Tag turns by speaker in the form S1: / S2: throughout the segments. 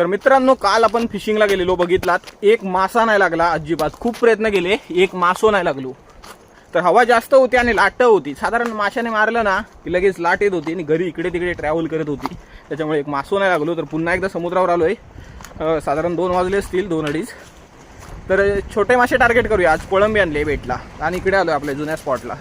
S1: तर मित्रांनो काल आपण फिशिंगला गेलेलो बघितलात. एक मासा नाही लागला अजिबात. खूप प्रयत्न केले एक मासो नाही लागलो. तर हवा जास्त होती आणि लाट होती. साधारण माशाने मारलं ना की लगेच लाट येत होती आणि घरी इकडे तिकडे ट्रॅव्हल करत होती. त्याच्यामुळे एक मासो नाही लागलो. तर पुन्हा एकदा समुद्रावर आलो आहे साधारण दोन वाजले असतील दोन अडीच. तर छोटे मासे टार्गेट करूया. आज कोळंबी आणले बेटला आणि इकडे आलो आपल्या जुन्या स्पॉटला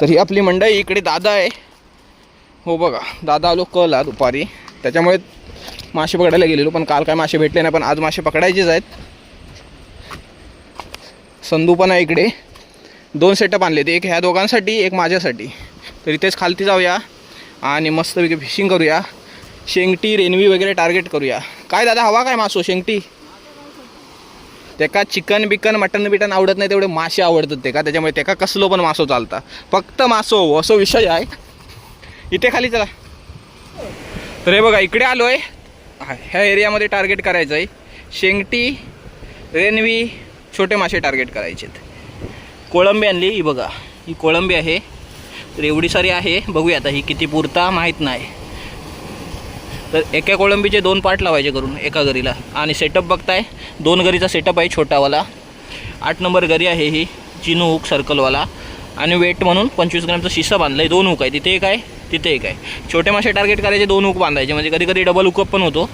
S1: तर ही आपली मंडई इकडे दादा आहे. हो बघा दादा आलो कला दुपारी. त्याच्यामुळे मासे पकडायला गेलेलो पण काल काय मासे भेटले नाही पण आज मासे पकडायचेच आहेत. संधू पण आहे इकडे. दोन सेटअप आणले ते एक ह्या दोघांसाठी एक माझ्यासाठी. तर इथेच खालती जाऊया आणि मस्तपैकी फिशिंग करूया. शेंगटी रेनवी वगैरे टार्गेट करूया. काय दादा हवा काय मासो शेंगटी? त्याका चिकन बिकन मटन बिटन आवडत नाही तेवढे मासे आवडतात ते का त्याच्यामुळे त्याका कसलो पण मासो चालता. फक्त मासो हो, असं विषय आहे. इथे खाली चला. तर हे बघा इकडे आलो आहे ह्या एरियामध्ये टार्गेट करायचं आहे शेंगटी रेनवी छोटे मासे टार्गेट करायचे कोळंबी आणली ही बघा. ही कोळंबी आहे. तर एवढी सारी आहे. बघूया आता ही किती पुरता माहीत नाही. तर एका कोळंबीचे दोन पार्ट लावायचे करून एका गरीला आणि सेटअप बघताय दोन गरीचा सेटअप आहे छोटावाला. आठ नंबर गरी आहे ही चिनू हुक सर्कलवाला आणि वेट म्हणून पंचवीस ग्रॅमचा शिसा बांधलं आहे दोन हुक आहे. तिथे एक आहे तिथे एक आहे. छोटे मासे टार्गेट करायचे दोन हुक बांधायचे. म्हणजे कधी कधी डबल हुकअप पण होतो.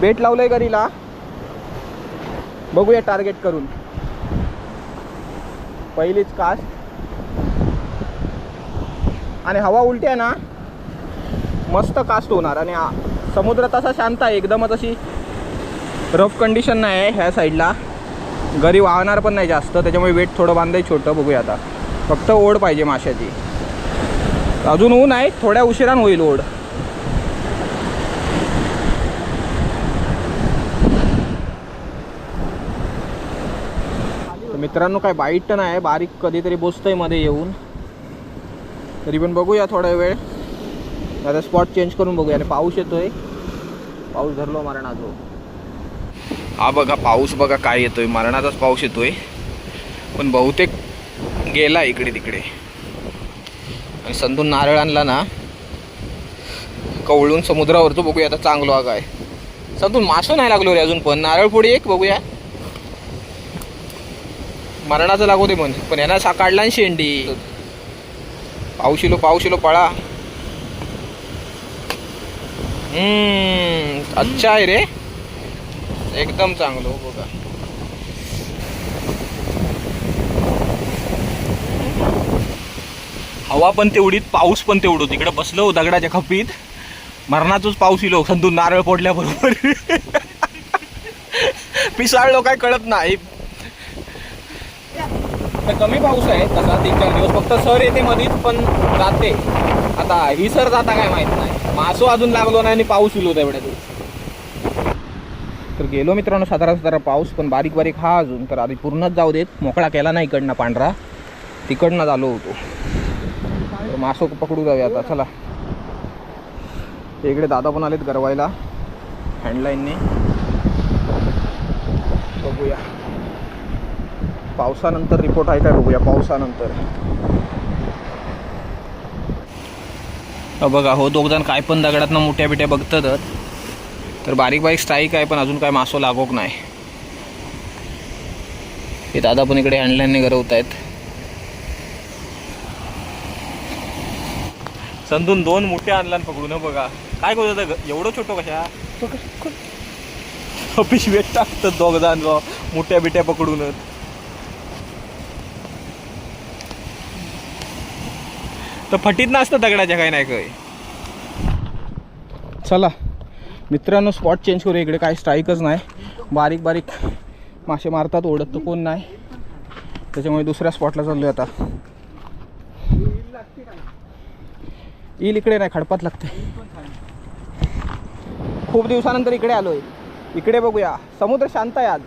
S1: बेट लावलं आहे गरीला बघूया टार्गेट करून. पहिलीच कास्ट आणि हवा उलटी आहे ना. मस्त कास्ट होणार आणि समुद्र तसा शांत आहे एकदमच अशी रफ कंडिशन नाही आहे ह्या साईडला घरी वाहणार पण नाही जास्त त्याच्यामुळे वेट थोडं बांधाय छोटं बघूया आता. फक्त ओढ पाहिजे माशाची. अजून ऊन आहे थोड्या उशिरान होईल ओढ. मित्रांनो काय बाईट नाही बारीक कधीतरी बसतंयमध्ये येऊन. तरी पण बघूया थोडा वेळ. आता स्पॉट चेंज करून बघूया. आणि पाऊस येतोय. पाऊस धरलो मरणाचो हा बघा पाऊस बघा काय येतोय. मरणाचाच पाऊस येतोय. पण बहुतेक गेला इकडे तिकडे. आणि संधून नारळ आणला ना कवळून समुद्रावरतो बघूया आता चांगलो हा काय. संधून मासो नाही लागलो रे अजून पण. नारळ पुढे एक बघूया. मरणाचं लागू दे पण पण यांना सा काढला ना शेंडी. पाऊस पाऊशिलो पाऊस येलो पळा. हम्म अच्छा आहे रे. एकदम चांगलं हो बघा. हवा पण तेवढीत पाऊस पण तेवढं. तिकडे बसलो दगडाच्या खपीत. मरणाचाच पाऊस इलो हो, संतून नारळ पडल्याबरोबर पिसाळलो काय कळत नाही. तर कमी पाऊस आहे तसा तीन चार दिवस फक्त सर येते मधीच पण जाते. आता ही सर जाता काय माहीत नाही. मासो अजून लागलो नाही आणि पाऊस उलो तेवढ्या दिवस. तर गेलो मित्रांनो साधारण साधारण पाऊस पण बारीक बारीक हा अजून. तर आधी पूर्णच जाऊ देत. मोकळा केला नाही इकडनं पांढरा. तिकडनं झालो होतो. तर मासो पकडू जाऊया आता. चला. इकडे दादा पण आलेत गरवायला. हँडलाईनने बघूया. पावसानंतर रिपोर्ट आहे काय बघूया पावसानंतर. बघा हो दोघ जण काय पण दगडातनं मोठ्या बिट्या बघतात. तर बारीक बारीक स्ट्राईक आहे पण अजून काय मासो लागोक नाही. हे दादा पण इकडे हँडलाईनने गरवत आहेत संतून दोन मोठ्या आणला पकडून बघा. काय करत एवढं छोटं कशा? पिशवेत टाकतात दोघ जण मोठ्या बिट्या पकडूनच. तर फटीत नसतं दगडाच्या काही नाही काय चला. मित्रांनो स्पॉट चेंज करू इकडे काय स्ट्राईकच नाही. बारीक बारीक मासे मारतात ओढत तर कोण नाही. त्याच्यामुळे दुसऱ्या स्पॉटला चाललो आता. येईल इकडे नाही खडपात लागते. खूप दिवसानंतर इकडे आलोय. इकडे बघूया. समुद्र शांत आहे आज.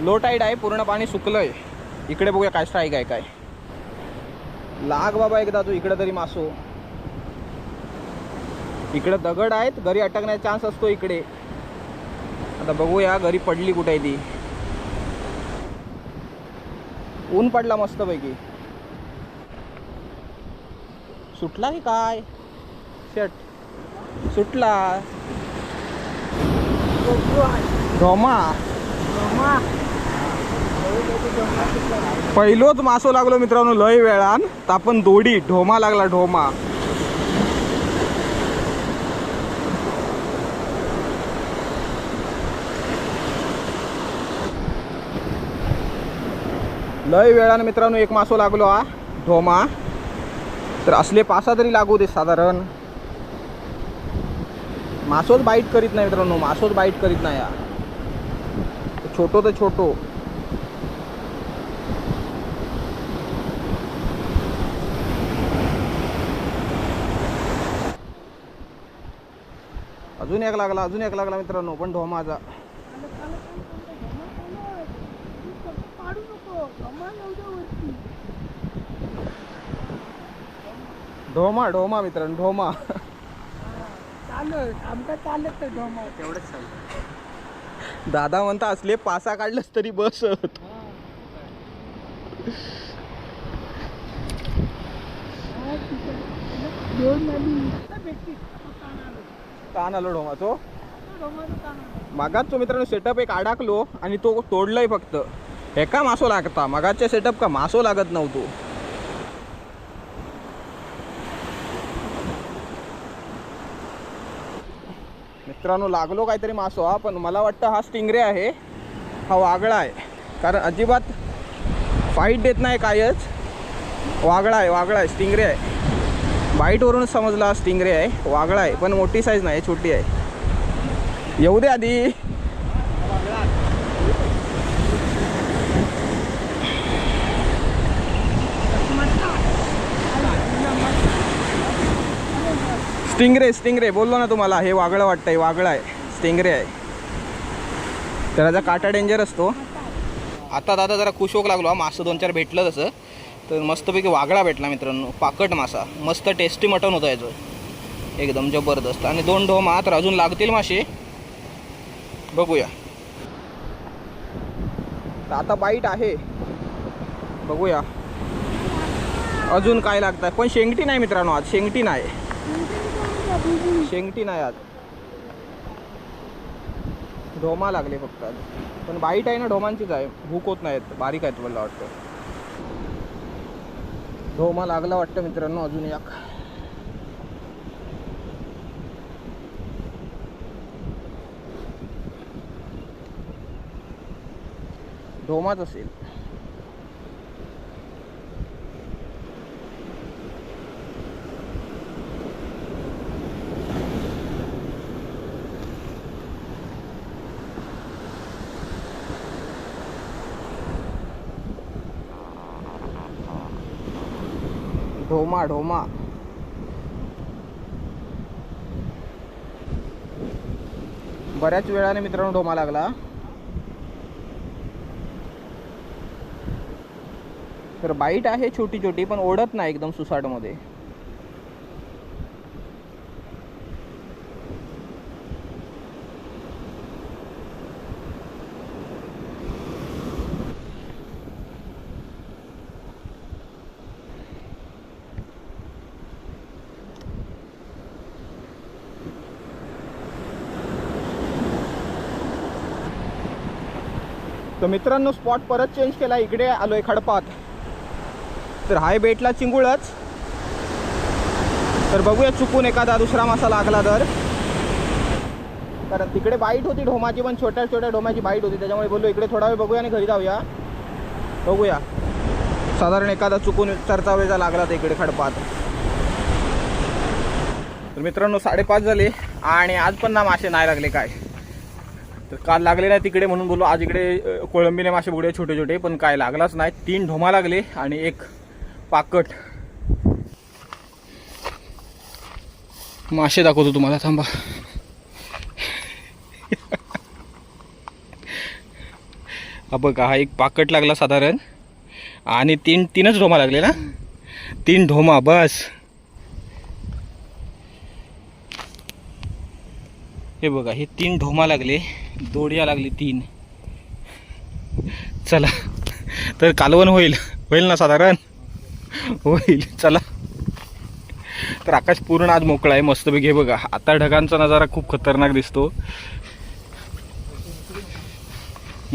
S1: लो टाईड आहे पूर्ण पाणी सुकलंय. इकडे बघूया काय स्ट्राईक आहे काय. लाग बाबा एकदा तू इकडे तरी मासो. इकडे दगड आहेत घरी अटकण्याचा चान्स असतो इकडे. आता बघूया घरी पडली कुठे आहे ती. ऊन पडला मस्तपैकी. सुटला की काय? शेट सुटला. ढोमा पहिलोच मासो लागलो मित्रांनो लय वेळान. तर आपण दोडी ढोमा लागला ढोमा. लय वेळानं मित्रांनो एक मासो लागलो हा ढोमा. तर असले पासा तरी लागू दे साधारण. मासोच बाईट करीत नाही मित्रांनो मासोच बाईट करीत नाही हा. छोटो तर छोटो. अजून एक लागला अजून एक लागला मित्रांनो पण ढोमाचा
S2: पाडू
S1: ढोमा ढोमा मित्रांनो ढोमा. दादा म्हणता असले पासा काढलंच तरी बसत
S2: दोन नदी आता भेटतील ताण आलं.
S1: ताण आलो ढोमाचो तो मित्रांनो सेटअप एक अडकलो आणि तो तोडलाय फक्त. एका मासो लागता. मगाचे सेटअप का मासो लागत नव्हतो. मित्रांनो लागलो काहीतरी मासो हा पण मला वाटतं हा स्टिंगरे आहे. हा वागळा आहे. कारण अजिबात फाईट देत नाही कायच. वागळा आहे वागळा आहे स्टिंगरे आहे. बाईटवरून समजला स्टिंगरे आहे. वागळा आहे पण मोठी साईज नाही छोटी आहे. येऊ दे आधी. स्टिंगरे स्टिंगरे बोललो ना तुम्हाला हे वागळं वाटतंय वागळं आहे. स्टिंगरे आहे. त्याचा काटा डेंजर असतो. आता दादा जरा खुश होक लागलो हा. मासं दोन चार भेटलं तसं. तर मस्तपैकी वागळा भेटला मित्रांनो पाकट मासा. मस्त टेस्टी मटण होतं याचं. एकदम जबरदस्त. आणि दोन ढोमा तर अजून लागतील मासे. बघूया. तर आता बाईट आहे. बघूया. अजून काय लागतं पण शेंगटी नाही मित्रांनो आज. शेंगटी नाही. शेंगटी नाही आज. ढोमा लागले फक्त आज. पण बाईट आहे ना ढोमांचीच आहे. भूक होत नाहीत बारीक आहेत मला वाटतं. ढोमा लागला वाटतं मित्रांनो अजून एक. डोमाच असेल. ढोमा ढोमा. बऱ्याच वेळाने मित्रांनो ढोमा लागला. तर बाईट आहे छोटी छोटी पण ओढत नाही एकदम सुसाटमध्ये. तर मित्रांनो स्पॉट परत चेंज केला. इकडे आलोय खडपात. तर हाय बेटला चिंगुळच. तर बघूया चुकून एखादा दुसरा मासा लागला तर. कारण तिकडे बाईट होती ढोमाची पण छोट्या छोट्या ढोमाची बाईट होती. त्याच्यामुळे बोललो इकडे थोडा वेळ बघूया आणि घरी जाऊया. बघूया. साधारण एखादा चुकून चरचा वेळचा लागला तर इकडे खडपात. तर मित्रांनो साडेपाच झाले. आणि आज पण ना मासे नाही लागले काय? तर काल लागले नाही तिकडे म्हणून बोललो. आज इकडे कोळंबीने मासे बुडे छोटे छोटे पण काय लागलाच नाही. तीन ढोमा लागले आणि एक पाकट. मासे दाखवतो तुम्हाला. थांबा. हा बघा हा एक पाकट लागला साधारण. आणि तीन तीनच ढोमा लागले ना? तीन ढोमा बस. हे बघा हे तीन ढोमा लागले. दोडिया लागली तीन. चला. तर कालवण होईल. होईल ना साधारण? होईल. चला. तर आकाश पूर्ण आज मोकळा आहे मस्तपैकी हे बघा आता ढगांचा नजारा खूप खतरनाक दिसतो.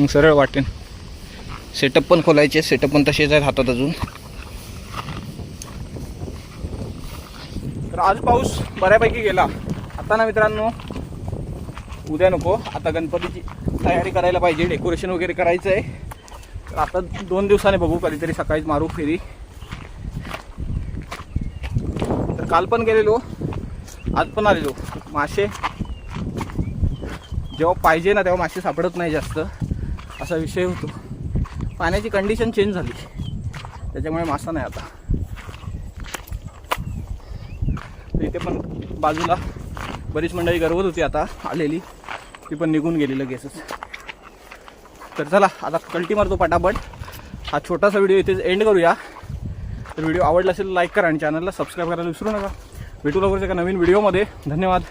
S1: सरळ वाटेन. सेटअप पण खोलायचे सेटअप पण तसेच आहेत हातात अजून. तर आज पाऊस बऱ्यापैकी गेला. आता ना मित्रांनो उद्या नको. आता गणपतीची तयारी करायला पाहिजे. डेकोरेशन वगैरे करायचं आहे तर आता दोन दिवसाने बघू कधीतरी सकाळीच मारू फेरी. तर काल पण गेलेलो. आज पण आलेलो. मासे. जेव्हा पाहिजे ना तेव्हा मासे सापडत नाही जास्त. असा विषय होतो. पाण्याची कंडिशन चेंज झाली. त्याच्यामुळे मासा नाही आता. इथे पण बाजूला बरीच मंडळी गरवत होती आता आलेली. ती पण निघून गेली लगेचच. तर चला आता कल्टी मारतो पटापट. हा छोटासा व्हिडिओ इथेच एंड करूया. तर व्हिडिओ आवडला असेल लाईक करा आणि चॅनलला सबस्क्राईब करायला विसरू नका. भेटू लवकरच एका नवीन व्हिडिओमध्ये धन्यवाद.